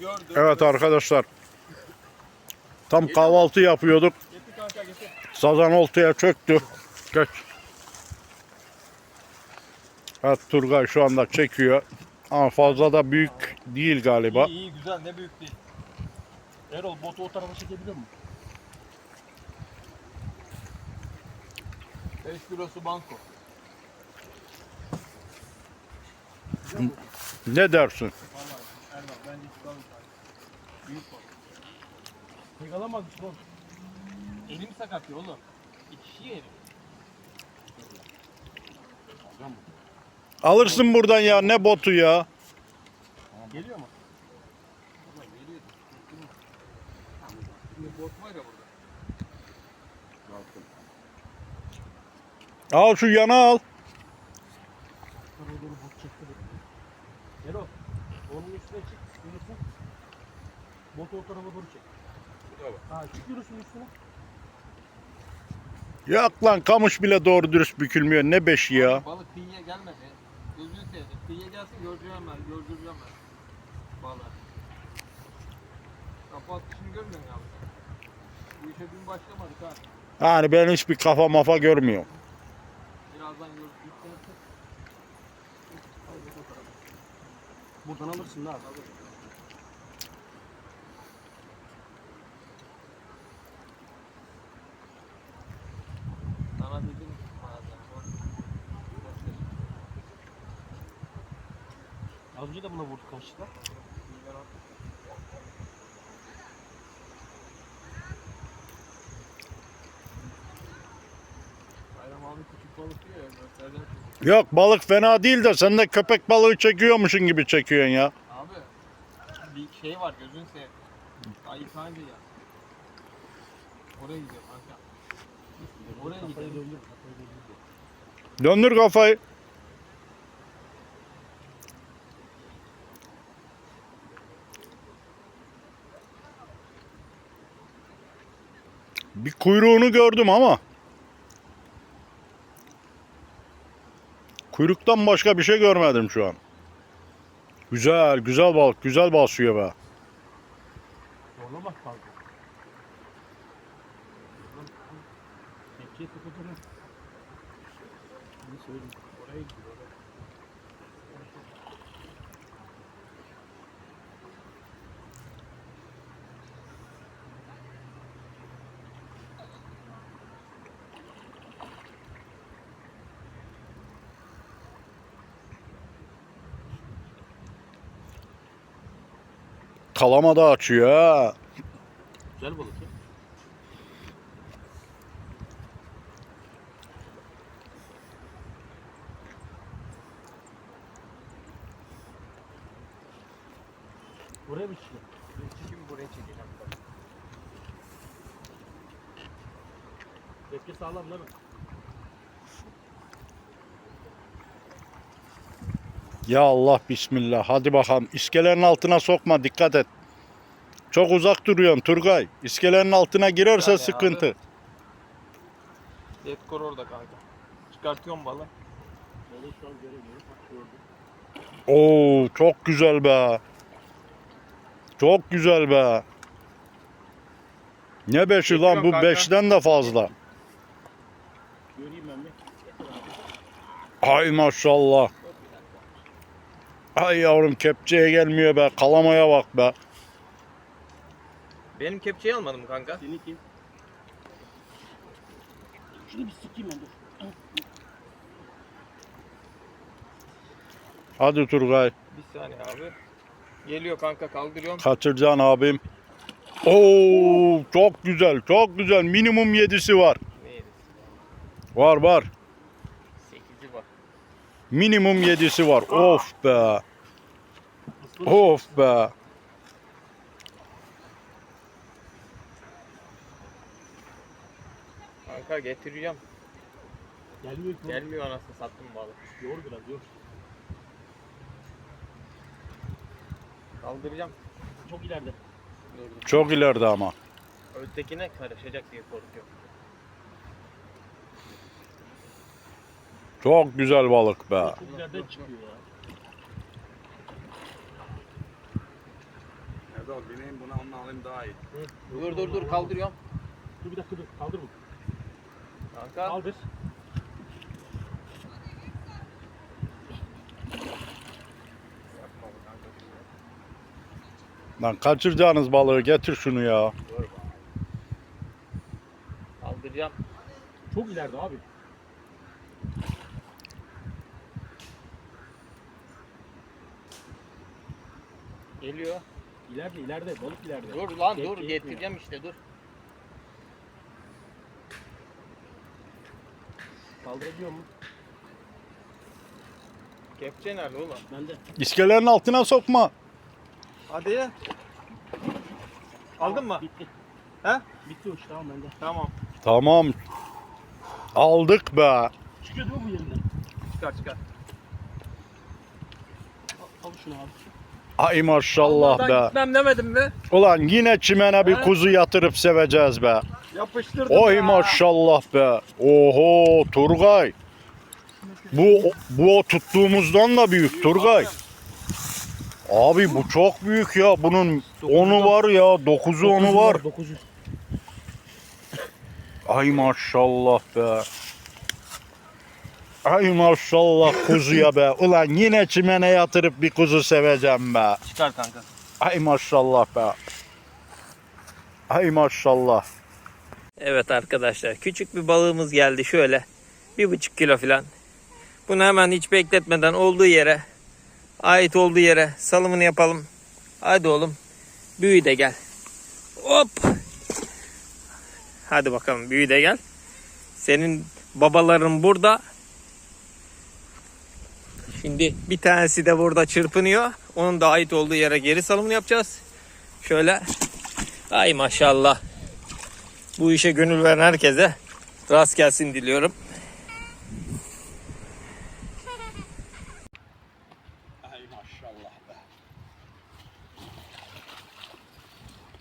Gördüm. Evet arkadaşlar. Tam kahvaltı yapıyorduk. Sazan oltaya çöktü. Geç. Evet Turgay şu anda çekiyor. Ama fazla da büyük değil galiba. İyi iyi güzel ne büyük değil. Erol botu o tarafa çekebiliyor musun? 5 kilosu banko. Ne dersin? Vallahi Erdal bence çıkalım kanka. Büyük balık. Tek alamazdık oğlum. Elim sakat ya oğlum. İki kişi yerim. Alırsın buradan ya ne botu ya. Geliyor mu? Baba geliyor. Şimdi bot var ya burada. Al şu yana al. Oraya doğru bot çekti. Erol. Onun üstüne çık. Yunus'un. Botu o tarafa doğru çek. Ha çık Yunus'un üstüne. Yok lan kamış bile doğru dürüst bükülmüyor. Ne beşi ya. Balık kıyıya gelmedi. Gözünü sevdim. Kıyıya gelsin göreceğim ben. Gördüreceğim ben. Balığı. Kapı atışını görmüyor musun abi? Bu işe dün başlamadık ha. Yani ben hiçbir kafa mafa görmüyorum. Birazdan yüklenirse. Buradan alırsın da abi. Az önce de buna. Gösterden küçük. Yok balık fena değil de sen de köpek balığı çekiyormuşsun gibi çekiyorsun ya. Abi bir şey var gözün seveyim. Yıkanınca ya. Oraya gidiyor kanka. Oraya gidiyor. Döndür kafayı. Bir kuyruğunu gördüm ama. Kuyruktan başka bir şey görmedim şu an. Güzel, güzel balık, güzel basıyor be. Gidiyor. Kalama da açıyor ha. Güzel balık ya. Buraya mı çıkıyor? Çekeyim buraya çekeceğim. Tepki sağlam değil mi? Ya Allah bismillah. Hadi bakalım. İskelenin altına sokma. Dikkat et. Çok uzak duruyorsun Turgay. İskelenin altına girerse Yani sıkıntı. abi. Orada kanka. Çıkartıyorum balı. Balığı şu an göremiyorum. Oo çok güzel be. Çok güzel be. Ne beşi lan Çekiyorum bu kanka. beşten de fazla. Göreyim bir. Ay maşallah. Ay yavrum kepçeye gelmiyor be. Kalamaya bak be. Benim kepçeyi almadım kanka. Seni kim? Şunu bir sikeyim ben dur. Hadi Turgay. Bir saniye abi. Geliyor kanka kaldırıyorum. Kaçıracaksın abim. Oo çok güzel. Çok güzel. Minimum yedisi var. Var var. 8'i var. Minimum yedisi var. Of be. Of be. Kanka getireceğim. Gelmiyor ki. Gelmiyor anasını sattım balı. Yor biraz yor. Kaldıracağım. Çok ileride. Dur. Çok ileride ama. Ötekine karışacak diye korkuyorum. Çok güzel balık be. Çok ileriden çıkıyor ya. Erdal bineyim buna onu alayım daha iyi. Dur dur dur kaldırıyorum. Dur bir dakika dur. Kaldır bunu. Kanka. Kaldır. Lan kaçıracağınız balığı getir şunu ya. Kaldıracağım. Çok ileride abi. Geliyor. İleride ileride. Balık ileride. Dur lan Kep- dur kep- getireceğim işte dur. Kaldırabiliyor mu? Kepçe nerede oğlum? Bende. İskelenin altına sokma. Hadi. Aldın mı? Bitti. He? Bitti iş tamam bende. Tamam. Tamam. Aldık be. Çıkıyor değil mi bu yerinden? Çıkar çıkar. Al, al şunu abi. Ay maşallah be. gitmem demedim mi? Ulan yine çimene bir He? kuzu yatırıp seveceğiz be. Yapıştırdım Oy ya. maşallah be. Oho Turgay. Bu bu o tuttuğumuzdan da büyük Turgay. Abi bu çok büyük ya. Bunun onu var ya, dokuzu onu var. 900. Ay maşallah be. Ay maşallah kuzuya be. Ulan yine çimene yatırıp bir kuzu seveceğim be. Çıkar kanka. Ay maşallah be. Ay maşallah. Evet arkadaşlar küçük bir balığımız geldi şöyle. Bir buçuk kilo falan. Bunu hemen hiç bekletmeden olduğu yere ait olduğu yere salımını yapalım. Hadi oğlum. Büyü de gel. Hop. Hadi bakalım büyü de gel. Senin babaların burada. Şimdi bir tanesi de burada çırpınıyor. Onun da ait olduğu yere geri salımını yapacağız. Şöyle. Ay maşallah. Bu işe gönül veren herkese rast gelsin diliyorum. Ay maşallah be.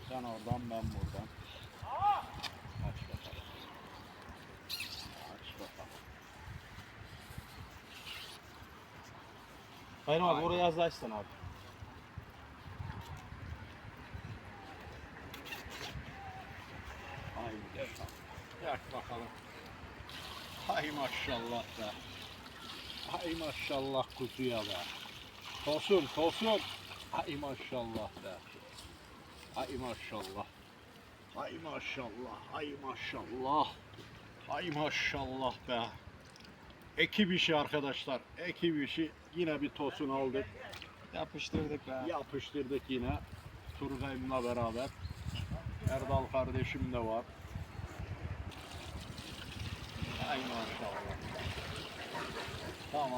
Sen oradan ben buradan. Aç bakalım. Aç bakalım. Hayır abi orayı az daha açsan abi. Ay maşallah. Yak bakalım. Ay maşallah be. Ay maşallah kuzuya be. Tosun tosun. Ay maşallah be. Ay maşallah. Ay maşallah. Ay maşallah. Ay maşallah be. Ekip işi arkadaşlar. Ekip işi. Yine bir tosun aldık. Yapıştırdık be. Yapıştırdık yine. Turgay'ımla beraber. Erdal kardeşim de var. Ay maşallah. Tamam.